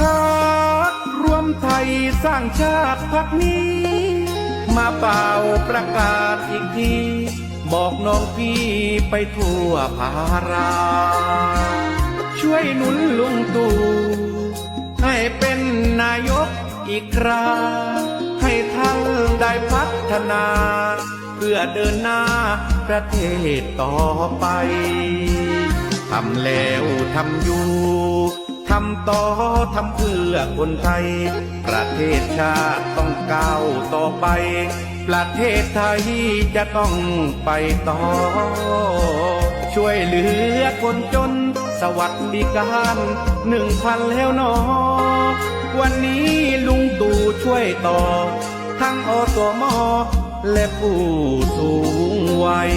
พักรวมไทยสร้างชาติพักนี้ มาเป่าประกาศอีกที บอกน้องพี่ไปทั่วภารา ช่วยหนุนลุงตู่ให้เป็นนายกอีกคราให้ท่านได้พัฒนา เพื่อเดินหน้าประเทศต่อไปทำแล้วทำอยู่ ทำต่อทำเพื่อคนไทย ประเทศชาติต้องก้าวต่อไป ประเทศไทยจะต้องไปต่อ ช่วยเหลือคนจนสวัสดิการหนึ่งพันแล้วนอ วันนี้ลุงตู่ช่วยต่อ ทั้งอสมและผู้สูงวัย